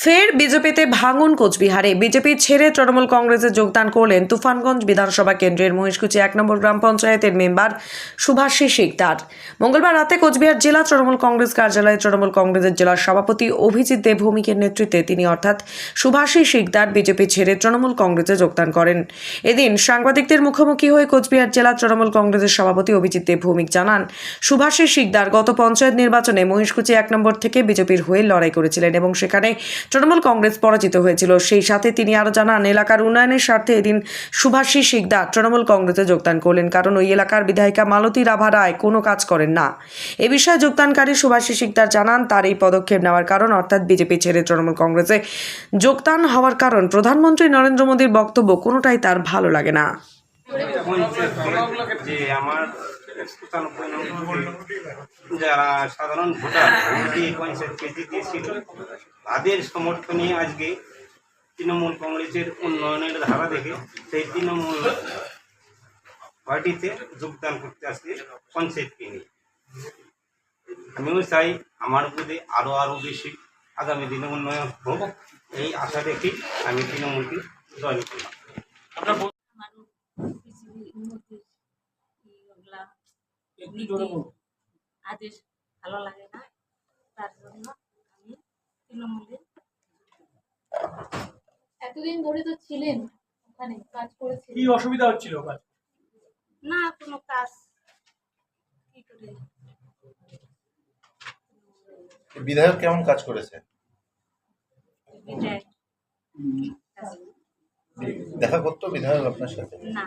ফের বিজেপিতে ভাঙন কোচবিহারে। বিজেপি ছেড়ে তৃণমূল কংগ্রেসে যোগদান করলেন তুফানগঞ্জ বিধানসভা কেন্দ্রের মহিষকুচি এক নম্বর গ্রাম পঞ্চায়েতের মেম্বার সুভাষী শিকদার মঙ্গলবার রাতে কোচবিহার জেলা তৃণমূল কংগ্রেস কার্যালয়ে তৃণমূল কংগ্রেসের জেলা সভাপতি অভিজিৎ দেবভৌমিকের নেতৃত্বে তিনি অর্থাৎ সুভাষী শিকদার বিজেপি ছেড়ে তৃণমূল কংগ্রেসে যোগদান করেন। এদিন সাংবাদিকদের মুখোমুখি হয়ে কোচবিহার জেলা তৃণমূল কংগ্রেসের সভাপতি অভিজিৎ দেবভৌমিক জানান সুভাষী শিকদার গত পঞ্চায়েত নির্বাচনে মহিষকুচি এক নম্বর থেকে বিজেপির হয়ে লড়াই করেছিলেন এবং সেখানে তৃণমূল কংগ্রেস পরাজিত হয়েছিল। সেই সাথে তিনি আরও জানান, এলাকার উন্নয়নের স্বার্থে এদিন সুভাষী শিকদার তৃণমূল কংগ্রেসে যোগদান করলেন, কারণ ওই এলাকার বিধায়িকা মালতী রাভা রায় কোনো কাজ করেন না। এ বিষয়ে যোগদানকারী সুভাষী শিকদার জানান, তার এই পদক্ষেপ নেওয়ার কারণ, অর্থাৎ বিজেপি ছেড়ে তৃণমূল কংগ্রেসে যোগদান হওয়ার কারণ। প্রধানমন্ত্রী নরেন্দ্র মোদীর বক্তব্য কোনোটাই তার ভালো লাগে না। যারা সাধারণ ভোটার যে পঞ্চায়েত কেজি দিয়েছিল তাদের সমর্থনে আজকে তৃণমূল কংগ্রেসের উন্নয়নের ধারা দেখে সেই তৃণমূল পার্টিতে যোগদান করতে আসছে পঞ্চায়েতকে নিয়ে আমিও চাই আমার বুঝে আরও আরও বেশি আগামী দিনে উন্নয়ন হোক, এই আশা রেখে আমি তৃণমূলকে জয়েন করলাম আমার পৃথিবীর মোদির ওগুলা। আদেশ ভালো লাগে না। তার জন্য আমি তৃণমূলে এতদিন ধরে তো ছিলেন ওখানে কাজ কি অসুবিধা হচ্ছিল কাজ? না কোনো কাজ কি করে? বিধায়ক কেমন কাজ করেছে? দেখা করতো বিধায়ক আপনার সাথে? না।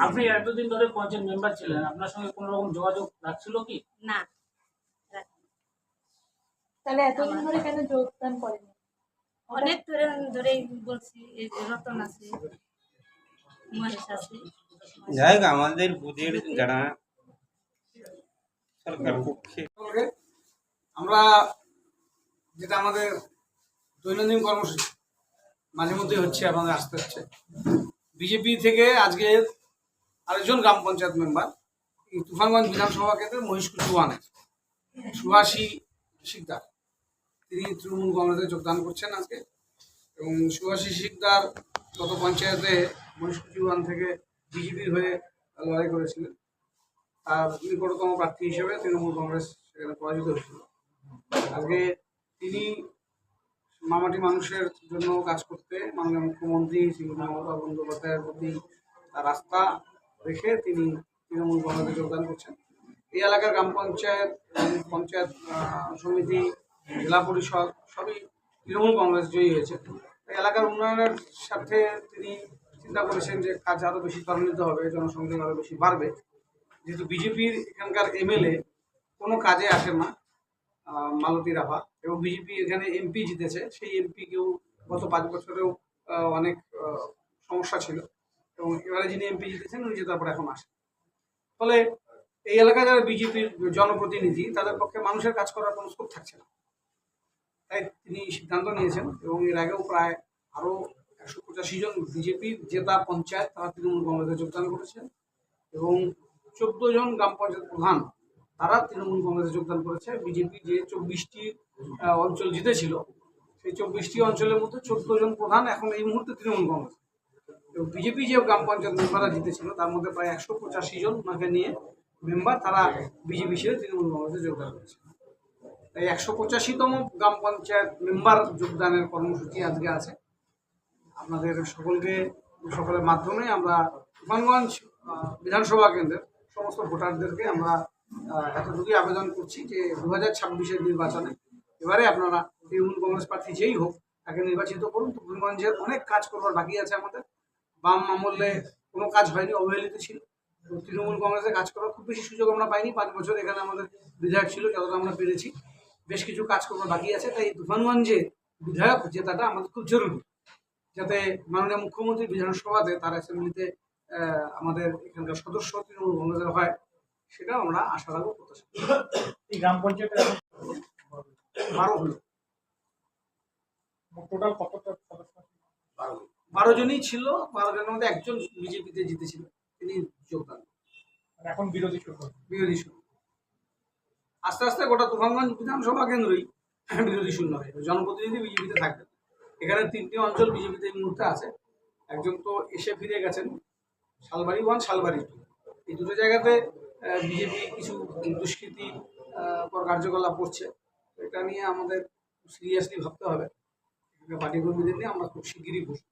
আপনি এতদিন ধরে পঞ্চায়েত মেম্বার ছিলেন আপনার সঙ্গে কোনো রকম যোগাযোগ রাখছিল কি? না। তাহলে এতদিন ধরে কেন যোগদান করেন? অনেক ধরে ধরেই বলছি এই যে রতন আছে মহেশ আছে। যাই হোক আমাদের বুধের যারা সরকার পক্ষে আমরা যেটা আমাদের দৈনন্দিন কর্মসূচি মাঝে মধ্যে হচ্ছে আমাদের আসতে হচ্ছে। বিজেপি থেকে আজকে আরেকজন গ্রাম পঞ্চায়েত মেম্বার তুফানগঞ্জ বিধানসভা কেন্দ্রের মহিষকুচি ওয়ানের সুভাষী শিকদার, তিনি তৃণমূল কংগ্রেসে যোগদান করছেন আজকে। এবং সুভাষী শিকদার গত পঞ্চায়েতে মহিষকুচি ওয়ান থেকে বিজেপির হয়ে লড়াই করেছিলেন। তার নিকটতম প্রার্থী হিসেবে তৃণমূল কংগ্রেস সেখানে পরাজিত হয়েছিল। আজকে তিনি মামাটি মানুষের জন্য কাজ করতে মাননীয় মুখ্যমন্ত্রী শ্রী মমতা বন্দ্যোপাধ্যায়ের প্রতি রাস্তা রেখে তিনি তৃণমূল কংগ্রেসে যোগদান করছেন। এই এলাকার গ্রাম পঞ্চায়েত পঞ্চায়েত সমিতি, জেলা পরিষদ সবই তৃণমূল কংগ্রেস জয়ী হয়েছে। এলাকার উন্নয়নের সাথে তিনি চিন্তা করেছেন যে কাজ আরও বেশি ত্বরান্বিত হবে, জনসংযোগ আরও বেশি বাড়বে। যেহেতু বিজেপির এখানকার এমএলএ কোনো কাজে আসে না মালতী রাভা, এবং বিজেপি এখানে এমপি জিতেছে, সেই এমপি কেউ গত পাঁচ বছরেও অনেক সমস্যা ছিল। এবং এবারে যিনি এমপি জিতেছেন, উনি জেতার পর এখন আসেন। ফলে এই এলাকায় যারা বিজেপির জনপ্রতিনিধি, তাদের পক্ষে মানুষের কাজ করার কোনো স্কোপ থাকছে না। তাই তিনি সিদ্ধান্ত নিয়েছেন এবং এর আগেও প্রায় আরও একশো পঁচাশি জন বিজেপির জেতা পঞ্চায়েত, তারা তৃণমূল কংগ্রেসে যোগদান করেছেন এবং চোদ্দ জন গ্রাম পঞ্চায়েত প্রধান, তারা তৃণমূল কংগ্রেসে যোগদান করেছে। বিজেপি যে চব্বিশটি অঞ্চল জিতেছিল, সেই চব্বিশটি অঞ্চলের মধ্যে চোদ্দ জন প্রধান এখন এই মুহূর্তে তৃণমূল কংগ্রেস। এবং বিজেপি যে গ্রাম পঞ্চায়েত মেম্বাররা জিতেছিল, তার মধ্যে প্রায় একশো পঁচাশি জন ওনাকে নিয়ে মেম্বার তারা বিজেপি ছেড়ে তৃণমূল কংগ্রেসে যোগদান করেছে। তাই একশো পঁচাশিতম গ্রাম পঞ্চায়েত মেম্বার যোগদানের কর্মসূচি আজকে আছে। আপনাদের সকলকে সকলের মাধ্যমে আমরা তুফানগঞ্জ বিধানসভা কেন্দ্রের সমস্ত ভোটারদেরকে আমরা এতটুকুই আবেদন করছি যে দু হাজার ছাব্বিশের নির্বাচনে এবারে আপনারা তৃণমূল কংগ্রেস প্রার্থী যেই হোক তাকে নির্বাচিত করুন। তুফানগঞ্জের অনেক কাজ করবার বাকি আছে আমাদের। বাম আমলে কোনো কাজ হয়নি অবহেলিত ছিল। তৃণমূল কংগ্রেসে কাজ করার খুব বেশি সুযোগ আমরা পাইনি। পাঁচ বছর এখানে আমাদের বিধায়ক ছিল যতটা আমরা পেরেছি। বেশ কিছু কাজ করবার বাকি আছে। তাই তুফানগঞ্জে বিধায়ক জেতাটা আমাদের খুব জরুরি। যাতে মাননীয় মুখ্যমন্ত্রী বিধানসভাতে তার অ্যাসেম্বলিতে আমাদের এখানকার সদস্য তৃণমূল কংগ্রেসের হয় সেটাও আমরা আশা রাখব প্রত্যাশা গ্রাম পঞ্চায়েতের এখন বারো হলো। টোটাল কতটা সদস্য আছে? বারো জনই ছিল বারো জনের মধ্যে একজন বিজেপিতে জিতেছিল তিনি যোগদান মানে এখন বিরোধী বিরোধী শুরু আস্তে আস্তে গোটা তুফানগঞ্জ বিধানসভা কেন্দ্রই বিরোধী শূন্য হয়ে যাবে জনপ্রতিনিধি বিজেপিতে থাকবে এখানে তিনটি অঞ্চল বিজেপিতে এই মুহূর্তে আছে। একজন তো এসে ফিরে গেছেন শালবাড়ি ওয়ান শালবাড়ি টু। এই দুটো জায়গাতে বিজেপি কিছু দুষ্কৃতি কার্যকলাপ করছে। এটা নিয়ে আমাদের সিরিয়াসলি ভাবতে হবে। পার্টি কর্মীদের নিয়ে আমরা খুব শিগগিরই বসবো।